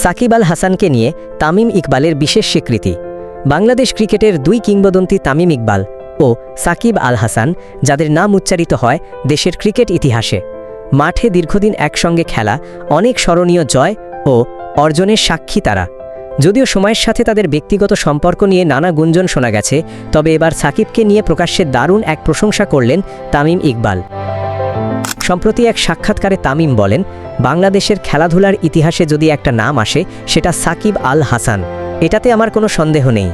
সাকিব আল হাসানকে নিয়ে তামিম ইকবালের বিশেষ স্বীকৃতি। বাংলাদেশ ক্রিকেটের দুই কিংবদন্তি তামিম ইকবাল ও সাকিব আল হাসান, যাদের নাম উচ্চারিত হয় দেশের ক্রিকেট ইতিহাসে। মাঠে দীর্ঘদিন একসঙ্গে খেলা, অনেক স্মরণীয় জয় ও অর্জনের সাক্ষী তারা। যদিও সময়ের সাথে তাদের ব্যক্তিগত সম্পর্ক নিয়ে নানা গুঞ্জন শোনা গেছে, তবে এবার সাকিবকে নিয়ে প্রকাশ্যে দারুণ এক প্রশংসা করলেন তামিম ইকবাল। সম্প্রতি এক সাক্ষাৎকারে তামিম বলেন, বাংলাদেশের খেলাধুলার ইতিহাসে যদি একটা নাম আসে, সেটা সাকিব আল হাসান। এটাতে আমার কোনো সন্দেহ নেই।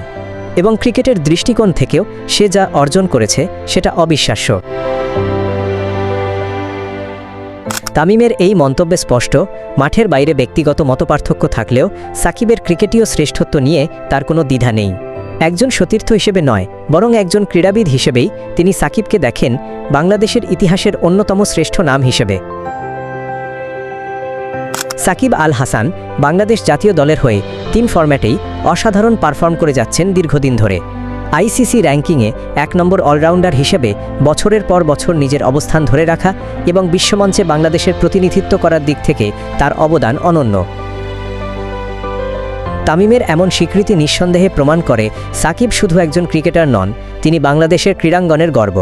এবং ক্রিকেটের দৃষ্টিকোণ থেকেও সে যা অর্জন করেছে, সেটা অবিশ্বাস্য। তামিমের এই মন্তব্যে স্পষ্ট, মাঠের বাইরে ব্যক্তিগত মতপার্থক্য থাকলেও সাকিবের ক্রিকেটীয় শ্রেষ্ঠত্ব নিয়ে তার কোনো দ্বিধা নেই। একজন সতীর্থ হিসেবে নয়, বরং একজন ক্রীড়াবিদ হিসেবেই তিনি সাকিবকে দেখেন বাংলাদেশের ইতিহাসের অন্যতম শ্রেষ্ঠ নাম হিসেবে। সাকিব আল হাসান বাংলাদেশ জাতীয় দলের হয়ে তিন ফরম্যাটেই অসাধারণ পারফর্ম করে যাচ্ছেন দীর্ঘদিন ধরে। আইসিসি র্যাঙ্কিংয়ে এক নম্বর অলরাউন্ডার হিসেবে বছরের পর বছর নিজের অবস্থান ধরে রাখা এবং বিশ্বমঞ্চে বাংলাদেশের প্রতিনিধিত্ব করার দিক থেকে তার অবদান অনন্য। তামিমের এমন স্বীকৃতি নিঃসন্দেহে প্রমাণ করে সাকিব শুধু একজন ক্রিকেটার নন, তিনি বাংলাদেশের ক্রীড়াঙ্গনের গর্ব।